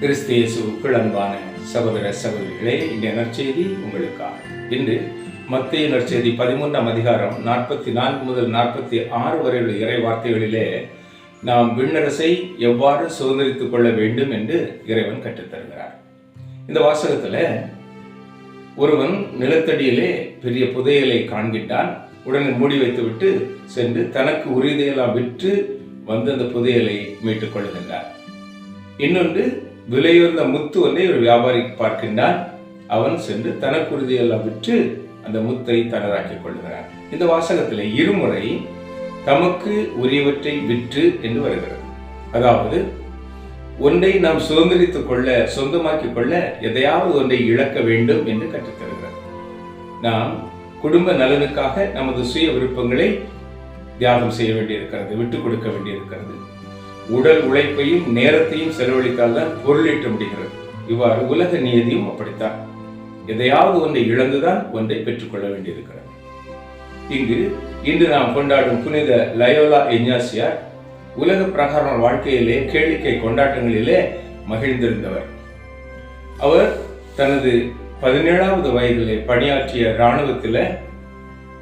கிறிஸ்து அன்பான சகோதர சகோதரிகளே இந்த நற்செய்தி உங்களுக்காக. இன்று மத்திய நற்செய்தி பதிமூன்றாம் அதிகாரம் நாற்பத்தி நான்கு முதல் நாற்பத்தி ஆறு வரையுள்ள இறை வார்த்தைகளிலே நாம் விண்ணரசை எவ்வாறு சுதந்திரித்துக் கொள்ள வேண்டும் என்று இறைவன் கற்றுத்தருகிறார். இந்த வாசகத்தில் ஒருவன் நிலத்தடியிலே பெரிய புதையலை காண்கிட்டான் உடனே மூடி வைத்துவிட்டு சென்று தனக்கு உரியதையெல்லாம் விற்று வந்து அந்த புதையலை மீட்டுக் கொள்கின்றார் இன்னொன்று விலையுயர்ந்த முத்து ஒன்றை ஒரு வியாபாரி பார்க்கின்றான். அவன் சென்று தனக்குறுதியெல்லாம் விற்று அந்த முத்தை தனதாக்கிக் கொள்கிறான். இந்த வாசகத்தில் இருமுறை தமக்கு உரியவற்றை விற்று என்று வருகிறது. அதாவது ஒன்றை நாம் சுதந்திரித்துக் கொள்ள சொந்தமாக்கிக் கொள்ள எதையாவது ஒன்றை இழக்க வேண்டும் என்று கற்றுத்தருகிறது. நாம் குடும்ப நலனுக்காக நமது சுய விருப்பங்களை தியாகம் செய்ய வேண்டியிருக்கிறது விட்டுக் கொடுக்க வேண்டியிருக்கிறது. உடல் உழைப்பையும் நேரத்தையும் செலவழித்தால் தான் பொருளீட்ட முடிகிறது. இவ்வாறு உலக நியதியும் அப்படித்தான். எதையாவது ஒன்றை இழந்துதான் ஒன்றை பெற்றுக்கொள்ள வேண்டியிருக்கிறது. இங்கு இன்று நாம் கொண்டாடும் புனித லயோலா எஞ்ஞாசியார் உலக பிரகார வாழ்க்கையிலே கேளிக்கை கொண்டாட்டங்களிலே மகிழ்ந்திருந்தவர். அவர் தனது பதினேழாவது வயதிலே பணியாற்றிய இராணுவத்தில்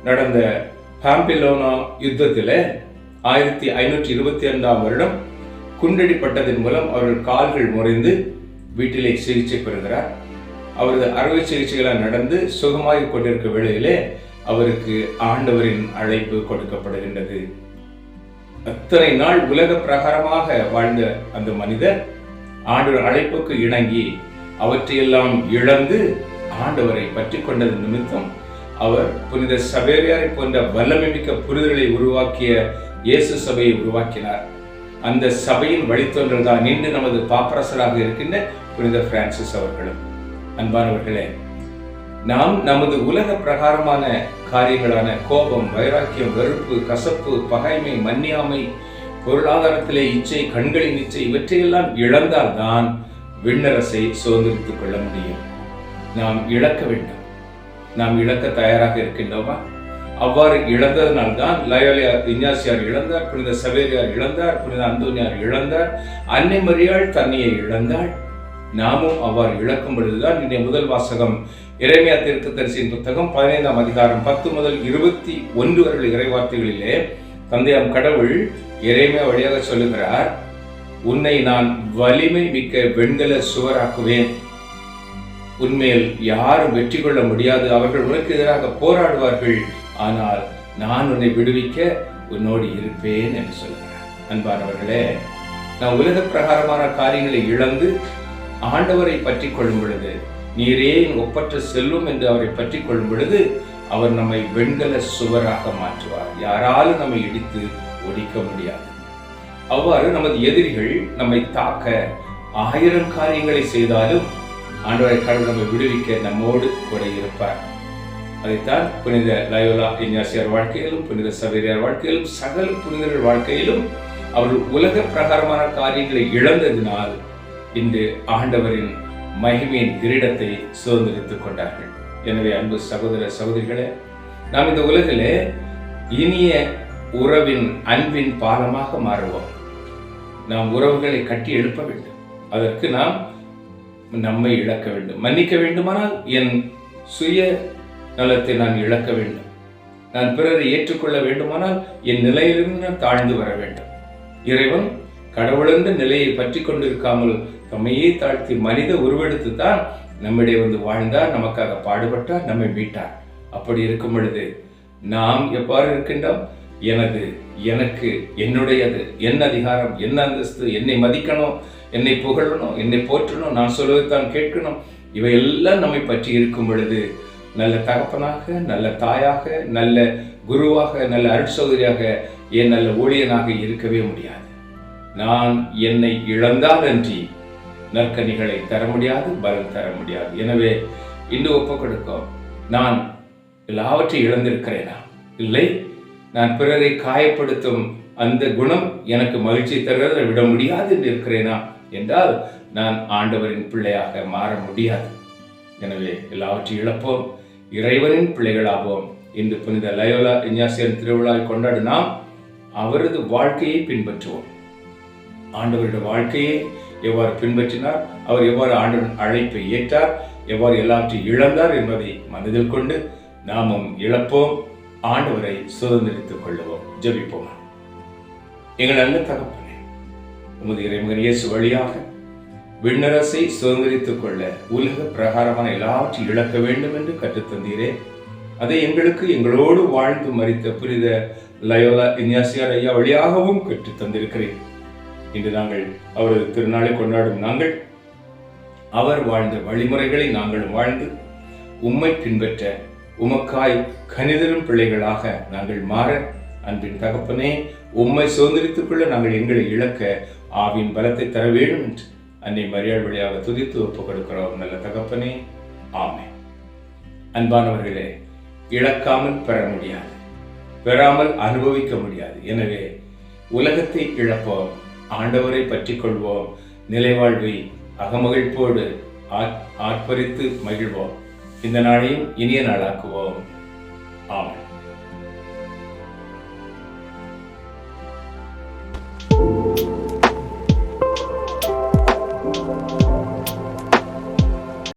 நடந்த பாம்பிலோனா யுத்தத்தில் ஆயிரத்தி ஐநூற்றி இருபத்தி ஐந்தாம் வருடம் குண்டடிப்பட்டதன் மூலம் அவர்கள் கால்கள் முறைந்து வீட்டிலே சிகிச்சை பெறுகிறார். அவரது அறுவை சிகிச்சைகளால் நடந்து சுகமாகிக் கொண்டிருக்க வேளையிலே அவருக்கு ஆண்டவரின் அழைப்பு கொடுக்கப்படுகின்றது. அத்தனை நாள் உலக பிரகாரமாக வாழ்ந்த அந்த மனிதர் ஆண்டவர் அழைப்புக்கு இணங்கி அவற்றையெல்லாம் இழந்து ஆண்டவரை பற்றி கொண்டது நிமித்தம் அவர் புனித சபேரியாரை போன்ற வல்லமை மிக்க புரிதலை உருவாக்கிய இயேசு சபையை உருவாக்கினார். அந்த சபையின் வழித்தோன்றல் தான் இன்று நமது பாப்பரசராக இருக்கின்ற புனித பிரான்சிஸ் அவர்களும். அன்பானவர்களே நாம் நமது உலக பிரகாரமான காரியங்களான கோபம் வைராக்கியம் வெறுப்பு கசப்பு பகைமை மன்னியாமை பொருளாதாரத்திலே இச்சை கண்களின் இச்சை இவற்றையெல்லாம் இழந்தால்தான் விண்ணரசை சுதந்திரித்துக் கொள்ள முடியும். நாம் இழக்க வேண்டும். நாம் இழக்க தயாராக இருக்கின்றோமா? அவ்வாறு இழந்ததனால்தான் லயோலியார் இஞ்ஞாசியார் இழந்தார் புனித சவேரியார் இழந்தார் புனித அந்தோனியார் இழந்தார் அன்னை மரியாள் தன்னையை இழந்தாள். நாமும் அவ்வாறு இழக்கும் பொழுதுதான் இன்றைய முதல் வாசகம் இறைமையா தீர்க்க தரிசியின் புத்தகம் பதினைந்தாம் அதிகாரம் பத்து முதல் இருபத்தி ஒன்று வருட இறைவார்த்தைகளிலே தந்தையாம் கடவுள் இறைமையா வழியாக சொல்லுகிறார் உன்னை நான் வலிமை மிக்க வெண்கல சுவராக்குவேன். உன்மேல் யாரும் வெற்றி கொள்ள முடியாது. அவர்கள் உனக்கு எதிராக போராடுவார்கள். ஆனால் நான் உன்னை விடுவிக்க உன்னோடு இருப்பேன் என்று சொல்லுகிறார் அன்பானவர்களே நான் உலக பிரகாரமான காரியங்களை இழந்து ஆண்டவரை பற்றி கொள்ளும் பொழுது நீரே ஒப்பற்ற செல்லும் என்று அவரை பற்றி கொள்ளும் பொழுது அவர் நம்மை வெண்கல சுவராக மாற்றுவார். யாராலும் நம்மை இடித்து ஒடிக்க முடியாது. அவ்வாறு நமது எதிரிகள் நம்மை தாக்க ஆயிரம் காரியங்களை செய்தாலும் ஆண்டவரை கடவுள் நம்மை விடுவிக்க நம்மோடு கூட இருப்பார். அதைத்தான் புனித லயோலா இன்யாசியார் வாழ்க்கையிலும் புனித சவேரியார் வாழ்க்கையிலும் சகல புனிதர்கள் வாழ்க்கையிலும் அவர்கள் உலக பிரகாரமான காரியங்களை இழந்ததினால் இன்று ஆண்டவரின் மகிமையின் கிரீடத்தை சுதந்திரித்துக் கொண்டார்கள். எனவே அன்பு சகோதர சகோதரிகளே நாம் இந்த உலகிலே இனிய உறவின் அன்பின் பாலமாக மாறுவோம். நாம் உறவுகளை கட்டி எழுப்ப வேண்டும். அதற்கு நாம் நம்மை இழக்க வேண்டும். மன்னிக்க வேண்டுமானால் என் சுய நலத்தை நான் இழக்க வேண்டும். நான் பிறரை ஏற்றுக்கொள்ள வேண்டுமானால் என் நிலையிலிருந்து நான் தாழ்ந்து வர வேண்டும். இறைவன் கடவுளென்ற நிலையை பற்றி கொண்டிருக்காமல் தம்மையே தாழ்த்தி மனித உருவெடுத்து தான் நம்மிடையே வந்து வாழ்ந்தார் நமக்காக பாடுபட்டார் நம்மை மீட்டார். அப்படி இருக்கும் பொழுது நாம் எவ்வாறு இருக்கின்றோம்? எனது எனக்கு என்னுடையது என்ன அதிகாரம் என்ன அந்தஸ்து என்னை மதிக்கணும் என்னை புகழணும் என்னை போற்றணும் நான் சொல்வதைத்தான் கேட்கணும். இவையெல்லாம் நம்மை பற்றி இருக்கும் பொழுது நல்ல தகப்பனாக நல்ல தாயாக நல்ல குருவாக நல்ல அருட்சோதரியாக என் நல்ல ஊழியனாக இருக்கவே முடியாது. நான் என்னை இழந்தால் அன்றி நற்கனிகளை தர முடியாது பலன் தர முடியாது. எனவே இன்னும் ஒப்பு கொடுக்கும். நான் எல்லாவற்றையும் இழந்திருக்கிறேனா? இல்லை. நான் பிறரை காயப்படுத்தும் அந்த குணம் எனக்கு மகிழ்ச்சி தருவதை விட முடியாது என்று இருக்கிறேனா? என்றால் நான் ஆண்டவரின் பிள்ளையாக மாற முடியாது. எனவே எல்லாவற்றையும் இழப்போம். இறைவனின் பிள்ளைகளாவோம். இன்று புனித லயோலா இஞ்ஞாசியன் திருவிழாவை கொண்டாடு நாம் அவரது வாழ்க்கையை பின்பற்றுவோம். ஆண்டவருடைய வாழ்க்கையை எவ்வாறு பின்பற்றினார் அவர் எவ்வாறு ஆண்டவரின் அழைப்பை ஏற்றார் எவ்வாறு எல்லாவற்றையும் இழந்தார் என்பதை மனதில் கொண்டு நாமும் இழப்போம் ஆண்டவரை சுதந்திரித்துக் கொள்ளுவோம். ஜெபிப்போம்? எங்கள் நல்ல தகப்பனே உமது இறைமகன் இயேசு வழியாக விண்ணரசை சுதந்திரித்துக் கொள்ள உலக பிரகாரமான எல்லாவற்றையும் இழக்க வேண்டும் என்று கற்றுத்தந்தீரே அதை எங்களுக்கு எங்களோடு வாழ்ந்து மறித்த புனித லயோலா இன்யாசியார் ஐயா வழியாகவும் கற்றுத் தந்திருக்கிறேன். இன்று நாங்கள் அவரது திருநாளை கொண்டாடும் நாங்கள் அவர் வாழ்ந்த வழிமுறைகளை நாங்களும் வாழ்ந்து உம்மை பின்பற்ற உமக்காய் கனிதரும் பிள்ளைகளாக நாங்கள் மாற அன்பின் தகப்பனே உம்மை சுதந்திரித்துக் கொள்ள நாங்கள் எங்களை இழக்க ஆவின் பலத்தை தர வேண்டும் என்று அன்னை மரியாள் வழியாக துதித்து ஒப்புக் கொடுக்கிறோம் நல்ல தகப்பனே. ஆமே அன்பானவர்களே இழக்காமல் பெற முடியாது பெறாமல் அனுபவிக்க முடியாது. எனவே உலகத்தை இழப்போம் ஆண்டவரை பற்றி கொள்வோம் நிலைவாழ்வை அகமகிழ்ப்போடு ஆர்ப்பரித்து மகிழ்வோம். இந்த நாளையும் இனிய நாளாக்குவோம். ஆமாம்